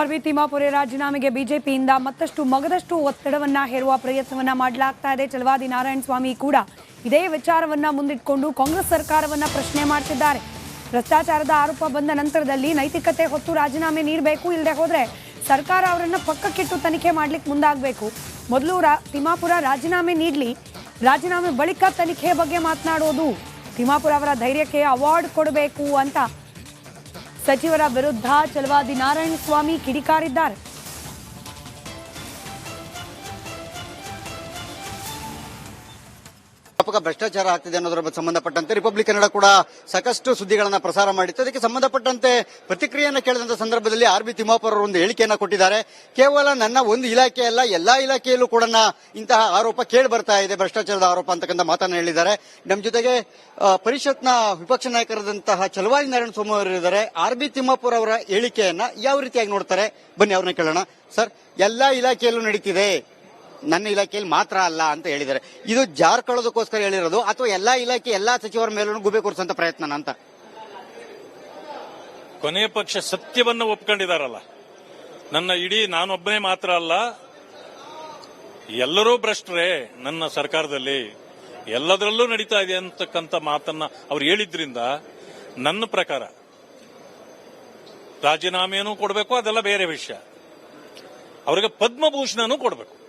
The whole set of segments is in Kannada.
ಆರ್ವಿ ತಿಮ್ಮಾಪುರೆ ರಾಜೀನಾಮೆಗೆ ಬಿಜೆಪಿಯಿಂದ ಮತ್ತಷ್ಟು ಮಗದಷ್ಟು ಒತ್ತಡವನ್ನ ಹೇರುವ ಪ್ರಯತ್ನವನ್ನ ಮಾಡಲಾಗ್ತಾ ಇದೆ. ಚಲವಾದಿ ನಾರಾಯಣ ಸ್ವಾಮಿ ಕೂಡ ಇದೇ ವಿಚಾರವನ್ನ ಮುಂದಿಟ್ಕೊಂಡು ಕಾಂಗ್ರೆಸ್ ಸರ್ಕಾರವನ್ನ ಪ್ರಶ್ನೆ ಮಾಡ್ತಿದ್ದಾರೆ. ಭ್ರಷ್ಟಾಚಾರದ ಆರೋಪ ಬಂದ ನಂತರದಲ್ಲಿ ನೈತಿಕತೆ ಹೊತ್ತು ರಾಜೀನಾಮೆ ನೀಡಬೇಕು ಇಲ್ಲದೆ ಹೋದ್ರೆ ಸರ್ಕಾರ ಅವರನ್ನ ಪಕ್ಕಕ್ಕಿಟ್ಟು ತನಿಖೆ ಮಾಡ್ಲಿಕ್ಕೆ ಮುಂದಾಗಬೇಕು. ಮೊದಲು ರಾ, ತಿಮ್ಮಾಪುರ ರಾಜೀನಾಮೆ ನೀಡಲಿ, ರಾಜೀನಾಮೆ ಬಳಿಕ ತನಿಖೆ ಬಗ್ಗೆ ಮಾತನಾಡೋದು. ತಿಮ್ಮಾಪುರ ಅವರ ಧೈರ್ಯಕ್ಕೆ ಅವಾರ್ಡ್ ಕೊಡಬೇಕು ಅಂತ ಸಚಿವರ ವಿರುದ್ಧ ಚಲವಾದಿ ನಾರಾಯಣ ಸ್ವಾಮಿ ಕಿಡಿಕಾರಿದ್ದಾರೆ. ವ್ಯಾಪಕ ಭ್ರಷ್ಟಾಚಾರ ಆಗ್ತಿದೆ ಅನ್ನೋದರ ಸಂಬಂಧಪಟ್ಟಂತೆ ರಿಪಬ್ಲಿಕ್ ಕನ್ನಡ ಕೂಡ ಸಾಕಷ್ಟು ಸುದ್ದಿಗಳನ್ನ ಪ್ರಸಾರ ಮಾಡಿತ್ತು. ಅದಕ್ಕೆ ಸಂಬಂಧಪಟ್ಟಂತೆ ಪ್ರತಿಕ್ರಿಯೆಯನ್ನು ಕೇಳಿದಂತ ಸಂದರ್ಭದಲ್ಲಿ ಆರ್ ಬಿ ತಿಮ್ಮಾಪುರ ಒಂದು ಹೇಳಿಕೆಯನ್ನ ಕೊಟ್ಟಿದ್ದಾರೆ. ಕೇವಲ ನನ್ನ ಒಂದು ಇಲಾಖೆ ಅಲ್ಲ, ಎಲ್ಲಾ ಇಲಾಖೆಯಲ್ಲೂ ಕೂಡ ಇಂತಹ ಆರೋಪ ಕೇಳಿ ಬರ್ತಾ ಇದೆ, ಭ್ರಷ್ಟಾಚಾರದ ಆರೋಪ ಅಂತಕ್ಕಂಥ ಮಾತನ್ನ ಹೇಳಿದ್ದಾರೆ. ನಮ್ಮ ಜೊತೆಗೆ ಪರಿಷತ್ನ ವಿಪಕ್ಷ ನಾಯಕರಾದಂತಹ ಚಲವಾದಿ ನಾರಾಯಣ ಸ್ವಾಮಿ ಅವರು ಇದ್ದಾರೆ. ಆರ್ ಬಿ ತಿಮ್ಮಾಪುರ ಅವರ ಹೇಳಿಕೆಯನ್ನ ಯಾವ ರೀತಿಯಾಗಿ ನೋಡ್ತಾರೆ? ಬನ್ನಿ ಅವ್ರನ್ನ ಕೇಳೋಣ. ಸರ್, ಎಲ್ಲಾ ಇಲಾಖೆಯಲ್ಲೂ ನಡೀತಿದೆ. ನನ್ನ ಇಲಾಖೆಯಲ್ಲಿ ಮಾತ್ರ ಅಲ್ಲ ಅಂತ ಹೇಳಿದ್ದಾರೆ. ಇದು ಜಾರ್ಕೊಳ್ಳೋದಕ್ಕೋಸ್ಕರ ಹೇಳಿರೋದು ಅಥವಾ ಎಲ್ಲಾ ಇಲಾಖೆ ಎಲ್ಲಾ ಸಚಿವರ ಮೇಲೂ ಗುಬೆ ಕೂರಿಸುವಂತ ಪ್ರಯತ್ನ ಅಂತ? ಕೊನೆಯ ಪಕ್ಷ ಸತ್ಯವನ್ನು ಒಪ್ಕೊಂಡಿದಾರಲ್ಲ. ನನ್ನ ಇಡೀ ನಾನೊಬ್ಬನೇ ಮಾತ್ರ ಅಲ್ಲ. ಎಲ್ಲರೂ ಭ್ರಷ್ಟರೇ ನನ್ನ ಸರ್ಕಾರದಲ್ಲಿ. ಎಲ್ಲದರಲ್ಲೂ ನಡೀತಾ ಇದೆ ಅಂತಕ್ಕಂಥ ಮಾತನ್ನ ಅವ್ರು ಹೇಳಿದ್ರಿಂದ ನನ್ನ ಪ್ರಕಾರ ರಾಜೀನಾಮೆಯನ್ನು ಕೊಡಬೇಕು, ಅದೆಲ್ಲ ಬೇರೆ ವಿಷಯ. ಅವರಿಗೆ ಪದ್ಮಭೂಷಣನೂ ಕೊಡಬೇಕು.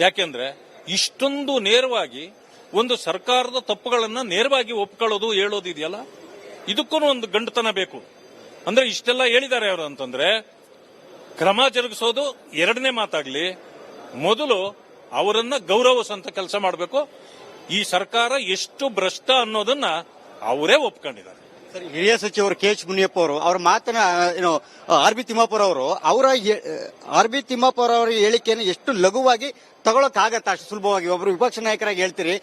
ಯಾಕೆಂದ್ರೆ ಇಷ್ಟೊಂದು ನೇರವಾಗಿ ಒಂದು ಸರ್ಕಾರದ ತಪ್ಪುಗಳನ್ನ ನೇರವಾಗಿ ಒಪ್ಕೊಳ್ಳೋದು, ಹೇಳೋದು ಇದೆಯಲ್ಲ? ಇದಕ್ಕೂ ಒಂದು ಗಂಡುತನ ಬೇಕು. ಅಂದ್ರೆ ಇಷ್ಟೆಲ್ಲ ಹೇಳಿದ್ದಾರೆ ಅವರು ಅಂತಂದ್ರೆ, ಕ್ರಮ ಜರುಗಿಸೋದು ಎರಡನೇ ಮಾತಾಗ್ಲಿ. ಮೊದಲು ಅವರನ್ನ ಗೌರವಿಸಂತ ಕೆಲಸ ಮಾಡಬೇಕು. ಈ ಸರ್ಕಾರ ಎಷ್ಟು ಭ್ರಷ್ಟ ಅನ್ನೋದನ್ನ ಅವರೇ ಒಪ್ಕೊಂಡಿದ್ದಾರೆ. ಹಿರಿಯ ಸಚಿವರು ಕೆ ಎಚ್ ಮುನಿಯಪ್ಪ ಅವರು ಅವ್ರ ಮಾತನ್ನ ಏನು ಆರ್ ಬಿ ತಿಮ್ಮಾಪುರ ಅವರು ಅವರ ಆರ್ ಬಿ ತಿಮ್ಮಾಪುರ ಅವರ ಹೇಳಿಕೆಯನ್ನು ಎಷ್ಟು ಲಘುವಾಗಿ ತಗೊಳಕ್ಕಾಗತ್ತ ಅಷ್ಟು ಸುಲಭವಾಗಿ ಒಬ್ರು ವಿಪಕ್ಷ ನಾಯಕರಾಗಿ ಹೇಳ್ತೀರಿ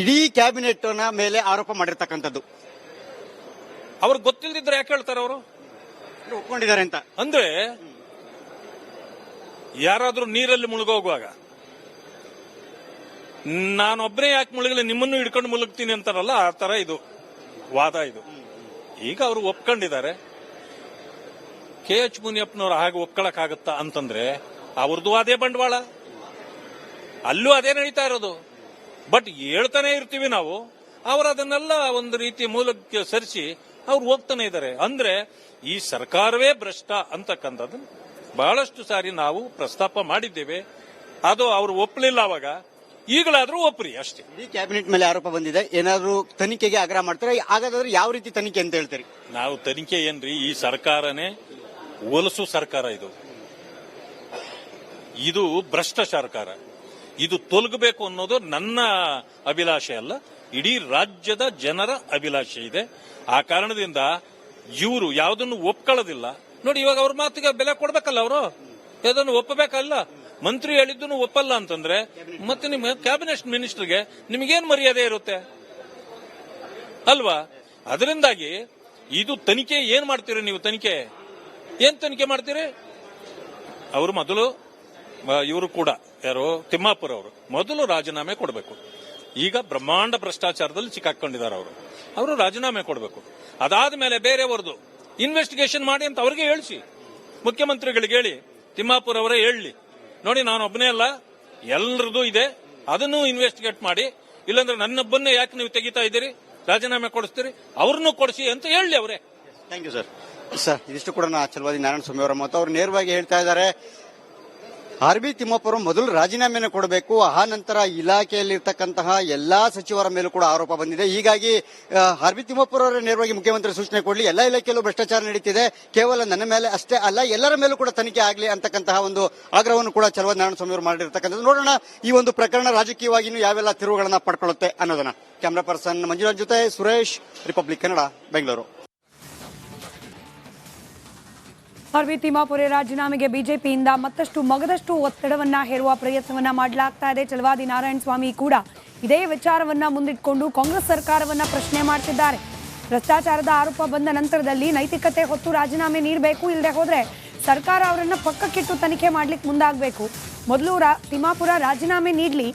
ಇಡೀ ಕ್ಯಾಬಿನೆಟ್ನ ಮೇಲೆ ಆರೋಪ ಮಾಡಿರ್ತಕ್ಕಂಥದ್ದು. ಅವ್ರಿಗೆ ಗೊತ್ತಿಲ್ಲದಿದ್ರೆ ಯಾಕೆ ಹೇಳ್ತಾರೆ ಅವರು? ಒಪ್ಕೊಂಡಿದ್ದಾರೆ ಅಂತ. ಅಂದ್ರೆ ಯಾರಾದ್ರೂ ನೀರಲ್ಲಿ ಮುಳುಗೋಗುವಾಗ ನಾನೊಬ್ಬನೇ ಯಾಕೆ ಮುಳುಗಲಿ ನಿಮ್ಮನ್ನು ಹಿಡ್ಕೊಂಡು ಮುಳುಗ್ತೀನಿ ಅಂತಾರಲ್ಲ ಆ ತರ ಇದು ವಾದ ಇದು. ಈಗ ಅವರು ಒಪ್ಕೊಂಡಿದ್ದಾರೆ. ಕೆ ಎಚ್ ಮುನಿಯಪ್ಪನವ್ರು ಹಾಗೆ ಒಪ್ಕೊಳಕ್ಕಾಗತ್ತಾ ಅಂತಂದ್ರೆ ಅವ್ರದ್ದು ಅದೇ ಬಂಡವಾಳ. ಅಲ್ಲೂ ಅದೇ ನಡೀತಾ ಇರೋದು. ಬಟ್ ಹೇಳ್ತಾನೆ ಇರ್ತೀವಿ ನಾವು, ಅವರು ಅದನ್ನೆಲ್ಲ ಒಂದು ರೀತಿ ಮೂಲಕ್ಕೆ ಸರಿಸಿ ಅವ್ರು ಹೋಗ್ತಾನೆ ಇದ್ದಾರೆ. ಅಂದ್ರೆ ಈ ಸರ್ಕಾರವೇ ಭ್ರಷ್ಟ ಅಂತಕ್ಕಂಥದ್ದು ಬಹಳಷ್ಟು ಸಾರಿ ನಾವು ಪ್ರಸ್ತಾಪ ಮಾಡಿದ್ದೇವೆ. ಅದು ಅವರು ಒಪ್ಪಲಿಲ್ಲ ಅವಾಗ ಈಗಲಾದ್ರೂ ಒಪ್ಪ್ರಿ ಅಷ್ಟೇ. ಇಡೀ ಕ್ಯಾಬಿನೆಟ್ ಮೇಲೆ ಆರೋಪ ಬಂದಿದೆ. ಏನಾದರೂ ತನಿಖೆಗೆ ಆಗ್ರಹ ಮಾಡ್ತಾರೆ? ಹಾಗಾದ್ರೆ ಯಾವ ರೀತಿ ತನಿಖೆ ಅಂತ ಹೇಳ್ತೀರಿ? ನಾವು ತನಿಖೆ ಏನ್ರಿ ಈ ಸರ್ಕಾರನೇ ಒಲಸು ಸರ್ಕಾರ ಇದು. ಇದು ಭ್ರಷ್ಟ ಸರ್ಕಾರ. ಇದು ತೊಲಗಬೇಕು ಅನ್ನೋದು ನನ್ನ ಅಭಿಲಾಷೆ ಅಲ್ಲ ಇಡೀ ರಾಜ್ಯದ ಜನರ ಅಭಿಲಾಷೆ ಇದೆ. ಆ ಕಾರಣದಿಂದ ಇವರು ಯಾವುದನ್ನು ಒಪ್ಕೊಳ್ಳೋದಿಲ್ಲ. ನೋಡಿ ಇವಾಗ ಅವ್ರ ಮಾತಿಗೆ ಬೆಲೆ ಕೊಡ್ಬೇಕಲ್ಲ ಅವರು? ಯಾವುದನ್ನು ಒಪ್ಪಬೇಕಲ್ಲ? ಮಂತ್ರಿ ಹೇಳಿದ್ದು ಒಪ್ಪಲ್ಲ ಅಂತಂದ್ರೆ, ಮತ್ತೆ ನಿಮ್ಮ ಕ್ಯಾಬಿನೆಟ್ ಮಿನಿಸ್ಟರ್ಗೆ ನಿಮಗೇನ್ ಮರ್ಯಾದೆ ಇರುತ್ತೆ? ಅಲ್ವಾ? ಅದರಿಂದಾಗಿ ಇದು ತನಿಖೆ, ಏನ್ ಮಾಡ್ತೀರಿ ನೀವು ತನಿಖೆ? ಏನ್ ತನಿಖೆ ಮಾಡ್ತೀರಿ? ಅವರು ಮೊದಲು ಇವರು ಕೂಡ, ಯಾರು? ತಿಮ್ಮಾಪುರ ಅವರು. ಮೊದಲು ರಾಜೀನಾಮೆ ಕೊಡಬೇಕು. ಈಗ ಬ್ರಹ್ಮಾಂಡ ಭ್ರಷ್ಟಾಚಾರದಲ್ಲಿ ಸಿಕ್ಕಾಕೊಂಡಿದ್ದಾರೆ ಅವರು. ಅವರು ರಾಜೀನಾಮೆ ಕೊಡಬೇಕು. ಅದಾದ ಮೇಲೆ ಬೇರೆಯವರದು ಇನ್ವೆಸ್ಟಿಗೇಷನ್ ಮಾಡಿ ಅಂತ ಅವ್ರಿಗೆ ಹೇಳಿಸಿ. ಮುಖ್ಯಮಂತ್ರಿಗಳಿಗೆ ಹೇಳಿ. ತಿಮ್ಮಾಪುರ ಅವರೇ ಹೇಳಿ. ನೋಡಿ, ನಾನು ಒಬ್ಬನೇ ಅಲ್ಲ. ಎಲ್ರದ್ದು ಇದೆ. ಅದನ್ನು ಇನ್ವೆಸ್ಟಿಗೇಟ್ ಮಾಡಿ. ಇಲ್ಲಾಂದ್ರೆ ನನ್ನೊಬ್ಬನ್ನೇ ಯಾಕೆ ನೀವು ತೆಗಿತಾ ಇದ್ದೀರಿ? ರಾಜೀನಾಮೆ ಕೊಡಿಸ್ತೀರಿ? ಅವ್ರನ್ನೂ ಕೊಡಿಸಿ ಅಂತ ಹೇಳಿ ಅವರೇ. ಥ್ಯಾಂಕ್ ಯು ಸರ್ ಸರ್ ಇದಿಷ್ಟು ಕೂಡ ಚಲವಾದಿ ನಾರಾಯಣ ಸ್ವಾಮಿ ಅವರ ಮಾತು. ಅವರು ನೇರವಾಗಿ ಹೇಳ್ತಾ ಇದ್ದಾರೆ ಆರ್ ಬಿ ತಿಮ್ಮಪ್ಪರು ಮೊದಲು ರಾಜೀನಾಮೆಯನ್ನು ಕೊಡಬೇಕು. ಆ ನಂತರ ಇಲಾಖೆಯಲ್ಲಿರ್ತಕ್ಕಂತಹ ಎಲ್ಲಾ ಸಚಿವರ ಮೇಲೂ ಕೂಡ ಆರೋಪ ಬಂದಿದೆ. ಹೀಗಾಗಿ ಆರ್ ಬಿ ತಿಮ್ಮಪ್ಪರವರ ನೇರವಾಗಿ ಮುಖ್ಯಮಂತ್ರಿ ಸೂಚನೆ ಕೊಡಲಿ. ಎಲ್ಲಾ ಇಲಾಖೆಯಲ್ಲೂ ಭ್ರಷ್ಟಾಚಾರ ನಡೀತಿದೆ. ಕೇವಲ ನನ್ನ ಮೇಲೆ ಅಷ್ಟೇ ಅಲ್ಲ, ಎಲ್ಲರ ಮೇಲೂ ಕೂಡ ತನಿಖೆ ಆಗಲಿ ಅಂತಕ್ಕಂತಹ ಒಂದು ಆಗ್ರಹವನ್ನು ಕೂಡ ಚಲವ ನಾರಾಯಣ ಸ್ವಾಮಿ ಅವರು ಮಾಡಿರ್ತಕ್ಕಂಥದ್ದು. ನೋಡೋಣ, ಈ ಒಂದು ಪ್ರಕರಣ ರಾಜಕೀಯವಾಗಿಯೂ ಯಾವೆಲ್ಲ ತಿರುವುಗಳನ್ನ ಪಡ್ಕೊಳ್ಳುತ್ತೆ ಅನ್ನೋದನ್ನ. ಕ್ಯಾಮ್ರಾ ಪರ್ಸನ್ ಮಂಜುನಾಥ್ ಜೊತೆ Suresh, republic Kannada, Bengaluru. R V Timmapur ರಾಜೀನಾಮೆಗೆ ಬಿಜೆಪಿಯಿಂದ ಮತ್ತಷ್ಟು ಮಗದಷ್ಟು ಒತ್ತಡವನ್ನ ಹೇರುವ ಪ್ರಯತ್ನವನ್ನ ಮಾಡಲಾಗ್ತಾ ಇದೆ. ಚಲವಾದಿ ನಾರಾಯಣ ಸ್ವಾಮಿ ಕೂಡ ಇದೇ ವಿಚಾರವನ್ನ ಮುಂದಿಟ್ಕೊಂಡು ಕಾಂಗ್ರೆಸ್ ಸರ್ಕಾರವನ್ನ ಪ್ರಶ್ನೆ ಮಾಡ್ತಿದ್ದಾರೆ. ಭ್ರಷ್ಟಾಚಾರದ ಆರೋಪ ಬಂದ ನಂತರದಲ್ಲಿ ನೈತಿಕತೆ ಹೊತ್ತು ರಾಜೀನಾಮೆ ನೀಡಬೇಕು ಇಲ್ಲದೆ ಹೋದ್ರೆ ಸರ್ಕಾರ ಅವರನ್ನ ಪಕ್ಕಕ್ಕಿಟ್ಟು ತನಿಖೆ ಮಾಡ್ಲಿಕ್ಕೆ ಮುಂದಾಗಬೇಕು. ಮೊದಲು ರಾ, ತಿಮ್ಮಾಪುರ ರಾಜೀನಾಮೆ ನೀಡಲಿ,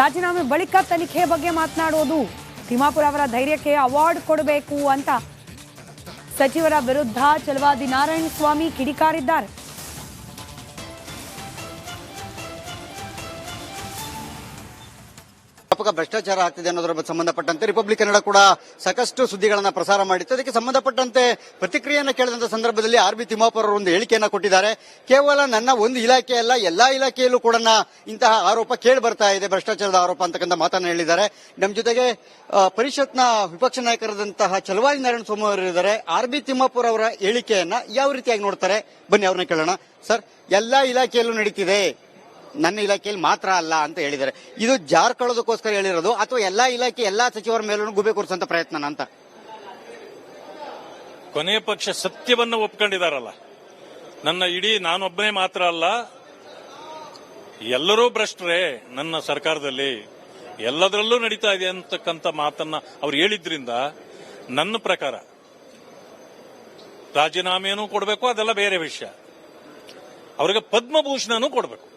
ರಾಜೀನಾಮೆ ಬಳಿಕ ತನಿಖೆ ಬಗ್ಗೆ ಮಾತನಾಡೋದು. ತಿಮ್ಮಾಪುರ ಅವರ ಧೈರ್ಯಕ್ಕೆ ಅವಾರ್ಡ್ ಕೊಡಬೇಕು ಅಂತ ಸಚಿವರ ವಿರುದ್ಧ ಚಲವಾದಿ ನಾರಾಯಣ ಸ್ವಾಮಿ ಕಿಡಿಕಾರಿದ್ದಾರೆ. ವ್ಯಾಪಕ ಭ್ರಷ್ಟಾಚಾರ ಆಗ್ತಿದೆ ಅನ್ನೋದರ ಸಂಬಂಧಪಟ್ಟಂತೆ ರಿಪಬ್ಲಿಕ್ ಕನ್ನಡ ಕೂಡ ಸಾಕಷ್ಟು ಸುದ್ದಿಗಳನ್ನ ಪ್ರಸಾರ ಮಾಡಿತ್ತು. ಅದಕ್ಕೆ ಸಂಬಂಧಪಟ್ಟಂತೆ ಪ್ರತಿಕ್ರಿಯೆಯನ್ನು ಕೇಳಿದಂತ ಸಂದರ್ಭದಲ್ಲಿ ಆರ್ ಬಿ ತಿಮ್ಮಾಪುರ ಒಂದು ಹೇಳಿಕೆಯನ್ನ ಕೊಟ್ಟಿದ್ದಾರೆ. ಕೇವಲ ನನ್ನ ಒಂದು ಇಲಾಖೆ ಅಲ್ಲ, ಎಲ್ಲಾ ಇಲಾಖೆಯಲ್ಲೂ ಕೂಡ ಇಂತಹ ಆರೋಪ ಕೇಳಿ ಬರ್ತಾ ಇದೆ, ಭ್ರಷ್ಟಾಚಾರದ ಆರೋಪ ಅಂತಕ್ಕಂಥ ಮಾತನ್ನ ಹೇಳಿದ್ದಾರೆ. ನಮ್ಮ ಜೊತೆಗೆ ಪರಿಷತ್ನ ವಿಪಕ್ಷ ನಾಯಕರಾದಂತಹ ಚಲವಾದಿ ನಾರಾಯಣ ಸ್ವಾಮಿ ಅವರು ಇದ್ದಾರೆ. ಆರ್ ಬಿ ತಿಮ್ಮಾಪುರ ಅವರ ಹೇಳಿಕೆಯನ್ನ ಯಾವ ರೀತಿಯಾಗಿ ನೋಡ್ತಾರೆ? ಬನ್ನಿ ಅವ್ರನ್ನ ಕೇಳೋಣ. ಸರ್, ಎಲ್ಲಾ ಇಲಾಖೆಯಲ್ಲೂ ನಡೀತಿದೆ. ನನ್ನ ಇಲಾಖೆಯಲ್ಲಿ ಮಾತ್ರ ಅಲ್ಲ ಅಂತ ಹೇಳಿದ್ದಾರೆ. ಇದು ಜಾರ್ಕೊಳ್ಳೋದಕ್ಕೋಸ್ಕರ ಹೇಳಿರೋದು ಅಥವಾ ಎಲ್ಲಾ ಇಲಾಖೆ ಎಲ್ಲಾ ಸಚಿವರ ಮೇಲೂ ಗುಬೆ ಕೂರಿಸುವಂತ ಪ್ರಯತ್ನ ಅಂತ? ಕೊನೆಯ ಪಕ್ಷ ಸತ್ಯವನ್ನು ಒಪ್ಕೊಂಡಿದಾರಲ್ಲ. ನನ್ನ ಇಡೀ ನಾನೊಬ್ಬನೇ ಮಾತ್ರ ಅಲ್ಲ. ಎಲ್ಲರೂ ಭ್ರಷ್ಟರೇ ನನ್ನ ಸರ್ಕಾರದಲ್ಲಿ. ಎಲ್ಲದರಲ್ಲೂ ನಡೀತಾ ಇದೆ ಅಂತಕ್ಕಂಥ ಮಾತನ್ನ ಅವ್ರು ಹೇಳಿದ್ರಿಂದ ನನ್ನ ಪ್ರಕಾರ ರಾಜೀನಾಮೆಯನ್ನು ಕೊಡಬೇಕು, ಅದೆಲ್ಲ ಬೇರೆ ವಿಷಯ. ಅವರಿಗೆ ಪದ್ಮಭೂಷಣನೂ ಕೊಡಬೇಕು.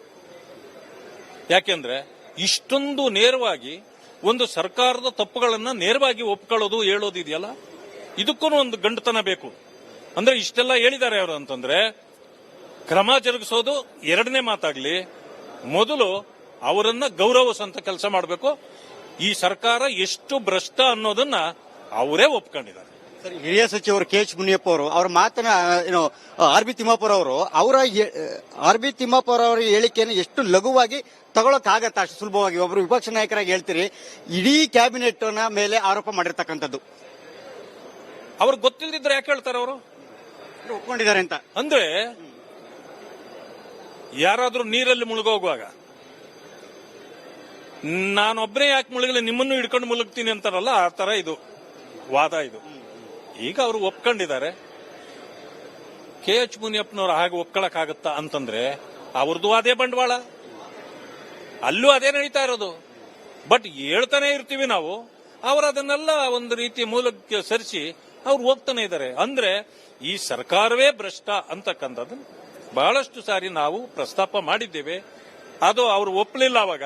ಯಾಕೆಂದ್ರೆ ಇಷ್ಟೊಂದು ನೇರವಾಗಿ ಒಂದು ಸರ್ಕಾರದ ತಪ್ಪುಗಳನ್ನ ನೇರವಾಗಿ ಒಪ್ಕೊಳ್ಳೋದು, ಹೇಳೋದು ಇದೆಯಲ್ಲ? ಇದಕ್ಕೂ ಒಂದು ಗಂಡುತನ ಬೇಕು. ಅಂದ್ರೆ ಇಷ್ಟೆಲ್ಲ ಹೇಳಿದ್ದಾರೆ ಅವರು ಅಂತಂದ್ರೆ, ಕ್ರಮ ಜರುಗಿಸೋದು ಎರಡನೇ ಮಾತಾಗ್ಲಿ. ಮೊದಲು ಅವರನ್ನ ಗೌರವಿಸುವಂತ ಕೆಲಸ ಮಾಡಬೇಕು. ಈ ಸರ್ಕಾರ ಎಷ್ಟು ಭ್ರಷ್ಟ ಅನ್ನೋದನ್ನ ಅವರೇ ಒಪ್ಕೊಂಡಿದ್ದಾರೆ. ಹಿರಿಯ ಸಚಿವರು ಕೆ ಎಚ್ ಮುನಿಯಪ್ಪ ಅವರು ಅವ್ರ ಮಾತನ್ನ ಏನು ಆರ್ ಬಿ ತಿಮ್ಮಾಪುರ ಅವರು ಅವರ ಆರ್ ಬಿ ತಿಮ್ಮಾಪುರ ಅವರ ಹೇಳಿಕೆಯನ್ನು ಎಷ್ಟು ಲಘುವಾಗಿ ತಗೊಳಕ್ಕಾಗತ್ತ ಅಷ್ಟು ಸುಲಭವಾಗಿ ಒಬ್ರು ವಿಪಕ್ಷ ನಾಯಕರಾಗಿ ಹೇಳ್ತೀರಿ ಇಡೀ ಕ್ಯಾಬಿನೆಟ್ನ ಮೇಲೆ ಆರೋಪ ಮಾಡಿರ್ತಕ್ಕಂಥದ್ದು. ಅವ್ರಿಗೆ ಗೊತ್ತಿಲ್ಲದಿದ್ರೆ ಯಾಕೆ ಹೇಳ್ತಾರೆ ಅವರು? ಒಪ್ಕೊಂಡಿದ್ದಾರೆ ಅಂತ. ಅಂದ್ರೆ ಯಾರಾದ್ರೂ ನೀರಲ್ಲಿ ಮುಳುಗೋಗುವಾಗ ನಾನೊಬ್ಬನೇ ಯಾಕೆ ಮುಳುಗಲಿ ನಿಮ್ಮನ್ನು ಹಿಡ್ಕೊಂಡು ಮುಳುಗ್ತೀನಿ ಅಂತಾರಲ್ಲ ಆ ತರ ಇದು ವಾದ ಇದು. ಈಗ ಅವರು ಒಪ್ಕೊಂಡಿದ್ದಾರೆ. ಕೆ ಎಚ್ ಮುನಿಯಪ್ಪನವ್ರು ಹಾಗೆ ಒಪ್ಕೊಳಕ್ಕಾಗತ್ತಾ ಅಂತಂದ್ರೆ ಅವ್ರದ್ದು ಅದೇ ಬಂಡವಾಳ. ಅಲ್ಲೂ ಅದೇ ನಡೀತಾ ಇರೋದು. ಬಟ್ ಹೇಳ್ತಾನೆ ಇರ್ತೀವಿ ನಾವು, ಅವರು ಅದನ್ನೆಲ್ಲ ಒಂದು ರೀತಿ ಮೂಲಕ್ಕೆ ಸರಿಸಿ ಅವ್ರು ಹೋಗ್ತಾನೆ ಇದ್ದಾರೆ. ಅಂದ್ರೆ ಈ ಸರ್ಕಾರವೇ ಭ್ರಷ್ಟ ಅಂತಕ್ಕಂಥದ್ದು ಬಹಳಷ್ಟು ಸಾರಿ ನಾವು ಪ್ರಸ್ತಾಪ ಮಾಡಿದ್ದೇವೆ. ಅದು ಅವರು ಒಪ್ಪಲಿಲ್ಲ ಅವಾಗ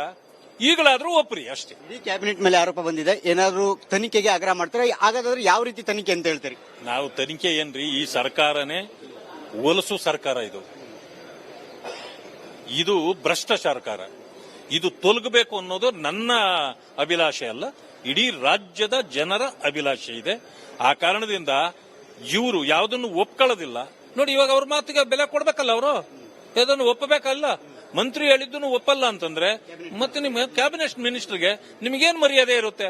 ಈಗಲಾದ್ರೂ ಒಪ್ಪ್ರಿ ಅಷ್ಟೇ. ಇಡೀ ಕ್ಯಾಬಿನೆಟ್ ಮೇಲೆ ಆರೋಪ ಬಂದಿದೆ. ಏನಾದರೂ ತನಿಖೆಗೆ ಆಗ್ರಹ ಮಾಡ್ತಾರೆ? ಹಾಗಾದ್ರೆ ಯಾವ ರೀತಿ ತನಿಖೆ ಅಂತ ಹೇಳ್ತೀರಿ? ನಾವು ತನಿಖೆ ಏನ್ರಿ ಈ ಸರ್ಕಾರನೇ ಒಲಸು ಸರ್ಕಾರ ಇದು. ಇದು ಭ್ರಷ್ಟ ಸರ್ಕಾರ. ಇದು ತೊಲಗಬೇಕು ಅನ್ನೋದು ನನ್ನ ಅಭಿಲಾಷೆ ಅಲ್ಲ ಇಡೀ ರಾಜ್ಯದ ಜನರ ಅಭಿಲಾಷೆ ಇದೆ. ಆ ಕಾರಣದಿಂದ ಇವರು ಯಾವುದನ್ನು ಒಪ್ಕೊಳ್ಳೋದಿಲ್ಲ. ನೋಡಿ ಇವಾಗ ಅವ್ರ ಮಾತಿಗೆ ಬೆಲೆ ಕೊಡ್ಬೇಕಲ್ಲ ಅವರು? ಇದನ್ನು ಒಪ್ಪಬೇಕಲ್ಲ? ಮಂತ್ರಿ ಹೇಳಿದ್ದು ಒಪ್ಪಲ್ಲ ಅಂತಂದ್ರೆ, ಮತ್ತೆ ನಿಮ್ಮ ಕ್ಯಾಬಿನೆಟ್ ಮಿನಿಸ್ಟರ್ಗೆ ನಿಮಗೇನ್ ಮರ್ಯಾದೆ ಇರುತ್ತೆ?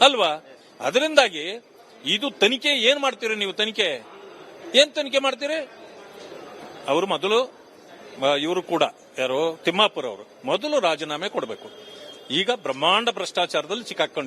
ಅಲ್ವಾ? ಅದರಿಂದಾಗಿ ಇದು ತನಿಖೆ, ಏನ್ ಮಾಡ್ತೀರಿ ನೀವು ತನಿಖೆ? ಏನ್ ತನಿಖೆ ಮಾಡ್ತೀರಿ? ಅವರು ಮೊದಲು ಇವರು ಕೂಡ, ಯಾರು ತಿಮ್ಮಾಪುರ ಅವರು ಮೊದಲು ರಾಜೀನಾಮೆ ಕೊಡಬೇಕು. ಈಗ ಬ್ರಹ್ಮಾಂಡ ಭ್ರಷ್ಟಾಚಾರದಲ್ಲಿ ಸಿಕ್ಕಾಕೊಂಡಿದ್ದಾರೆ